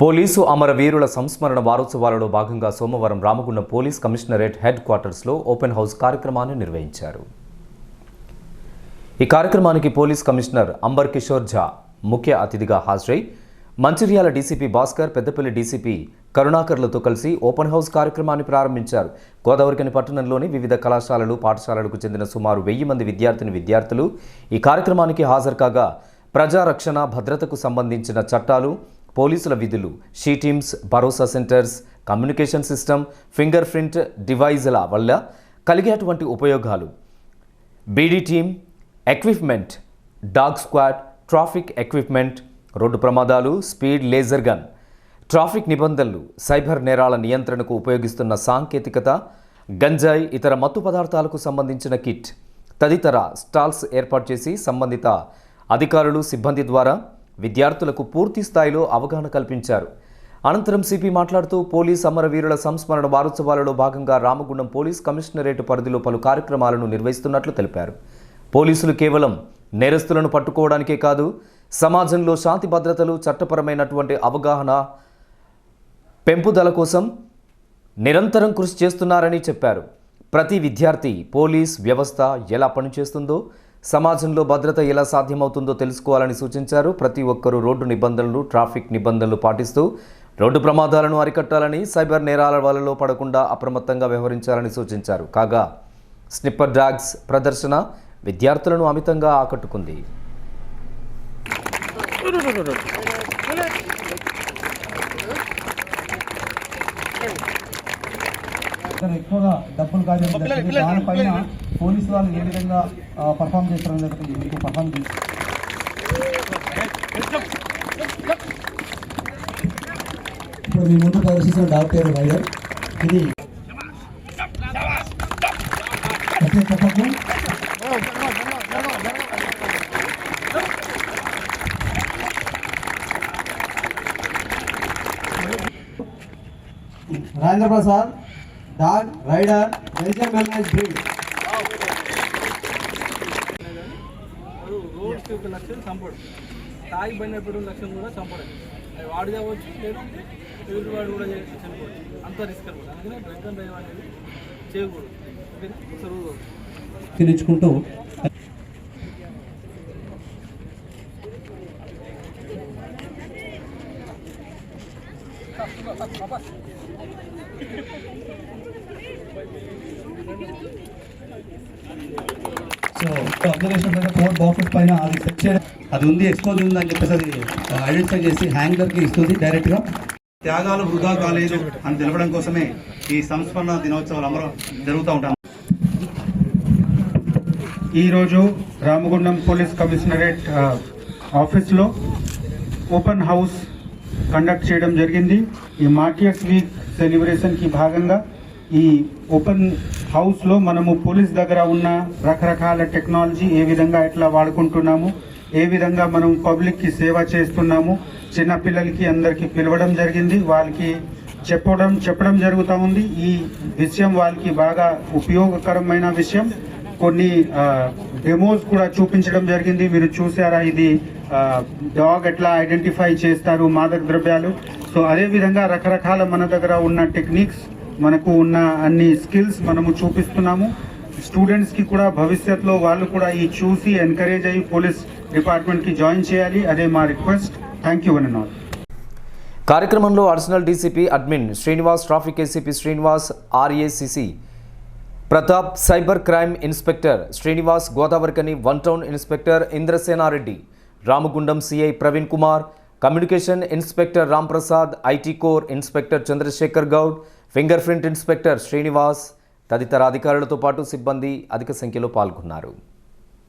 Police అమరవీరుల సంస్మరణ వారోత్సవాలలో భాగంగా సోమవారం రామగుండం పోలీస్ కమిషనరేట్ హెడ్ క్వార్టర్స్లో ఓపెన్ హౌస్ కార్యక్రమాన్ని నిర్వహించారు. ఈ కార్యక్రమానికి పోలీస్ కమిషనర్ అంబర్ కిషోర్ ఝా ముఖ్య అతిథిగా హాజరై మంచిర్యాల డీసీపీ భాస్కర్ పెద్దపల్లి డీసీపీ కరుణాకర్లతో కలిసి ఓపెన్ హౌస్ కార్యక్రమాన్ని ప్రారంభించారు. గోదావరికని పట్టణంలోని వివిధ కళాశాలలు పాఠశాలలకు చెందిన సుమారు వెయ్యి మంది విద్యార్థిని విద్యార్థులు ఈ కార్యక్రమానికి హాజరు కాగా ప్రజారక్షణ భద్రతకు సంబంధించిన చట్టాలు పోలీసుల విధులు she teams Bharosa centres communication system finger print డివైజ్ల వల్ల కలిగేటువంటి ఉపయోగాలు. BD team equipment dog squad traffic equipment road ప్రమాదాలు స్పీడ్ లేజర్ గన్ ట్రాఫిక్ నిబంధనలు సైబర్ నేరాల నియంత్రణకు ఉపయోగిస్తున్న సాంకేతికత గంజాయి ఇతర మత్తు పదార్థాలకు సంబంధించిన కిట్ తదితర స్టాల్స్ ఏర్పాటు చేసి సంబంధిత అధికారులు సిబ్బంది ద్వారా విద్యార్థులకు పూర్తి స్థాయిలో అవగాహన కల్పించారు. అనంతరం సిపి మాట్లాడుతూ పోలీస్ అమరవీరుల సంస్మరణ వారోత్సవాలలో భాగంగా రామగుండం పోలీస్ కమిషనరేట్ పరిధిలో పలు కార్యక్రమాలను నిర్వహిస్తున్నట్లు తెలిపారు. పోలీసులు కేవలం నేరస్తులను పట్టుకోవడానికే కాదు సమాజంలో శాంతి భద్రతలు చట్టపరమైనటువంటి అవగాహన పెంపుదల కోసం నిరంతరం కృషి చేస్తున్నారని చెప్పారు. ప్రతి విద్యార్థి పోలీస్ వ్యవస్థ ఎలా పనిచేస్తుందో సమాజంలో భద్రత ఎలా సాధ్యమవుతుందో తెలుసుకోవాలని సూచించారు. ప్రతి ఒక్కరూ రోడ్డు నిబంధనలు ట్రాఫిక్ నిబంధనలు పాటిస్తూ రోడ్డు ప్రమాదాలను అరికట్టాలని సైబర్ నేరాల వలలో పడకుండా అప్రమత్తంగా వ్యవహరించాలని సూచించారు. కాగా స్నిప్పర్ డ్రాగ్స్ ప్రదర్శన విద్యార్థులను అమితంగా ఆకట్టుకుంది. ఎక్కువగా డబ్బులు కాజేయడం పోలీసు వాళ్ళు ఏ విధంగా పర్ఫామ్ చేస్తారని మీకు పర్ఫామ్ చేసి ఇప్పుడు మీ ముందు ప్రదర్శించిన డాక్టర్ వైద్యం ఇది ఓకే, చెప్పండి. Rajendra Prasad dog rider Belgium wellness breed రోజుకి ఒక లక్షలు చంపడు తాగి పోయినప్పుడు లక్షలు కూడా చంపడు అది వాడు కావచ్చు లేదంటే ఎదుటి వాడు కూడా చనిపోవచ్చు. అంత రిస్క్ అనమాట. అందుకనే డ్రంక్ అండ్ డ్రైవ్ అనేది చేయకూడదు. ఓకేనా? ఒకసారి ఊరుకోదు. తినించుకుంటూ సో అబ్జర్వేషన్ అయితే ఫోర్ బాక్సెస్ పైన అది సెట్ చేయడం అది ఉంది ఎక్స్పోజ్ ఉంది అని చెప్పేసి అది ఐడెంటిఫై చేసి హ్యాంగర్కి ఇస్తుంది డైరెక్ట్గా త్యాగాలు వృధా కాలేదు అని తెలపడం కోసమే ఈ సంస్మరణ దినోత్సవాలు అమరం జరుగుతూ ఉంటాం ఈరోజు రామగుండం పోలీస్ కమిషనరేట్ ఆఫీస్లో ఓపెన్ హౌస్ కండక్ట్ చేయడం జరిగింది. ఈ మార్టియర్స్ వీక్ సెలబ్రేషన్కి భాగంగా ఈ ఓపెన్ హౌస్లో మనము పోలీస్ దగ్గర ఉన్న రకరకాల టెక్నాలజీ ఏ విధంగా ఎట్లా వాడుకుంటున్నాము ఏ విధంగా మనం పబ్లిక్కి సేవ చేస్తున్నాము చిన్నపిల్లలకి అందరికీ పిలవడం జరిగింది వాళ్ళకి చెప్పడం చెప్పడం జరుగుతూ ఉంది. ఈ విషయం వాళ్ళకి బాగా ఉపయోగకరమైన విషయం. కొన్ని డెమోస్ కూడా చూపించడం జరిగింది. మీరు చూసారా ఇది డాగ్ ఎట్లా ఐడెంటిఫై చేస్తారు మాదక ద్రవ్యాలు. సో అదే విధంగా రకరకాల మన దగ్గర ఉన్న టెక్నిక్స్ మనకు ఉన్న అన్ని స్కిల్స్ మనము చూపిస్తున్నాము. స్టూడెంట్స్కి కూడా భవిష్యత్తులో వాళ్ళు కూడా ఈ చూసి ఎంకరేజ్ అయ్యి పోలీస్ డిపార్ట్మెంట్కి జాయిన్ చేయాలి. అదే మా request thank you one all కార్యక్రమంలో additional DCP admin Srinivas traffic ACP Srinivas RACC Pratap cyber crime inspector Srinivas Godavarikhani one town inspector Indrasena Reddy Ramagundam CI Praveen Kumar communication inspector Ramprasad IT core inspector Chandrashekar Goud finger print inspector Srinivas తదితర అధికారులతో పాటు సిబ్బంది అధిక సంఖ్యలో పాల్గొన్నారు.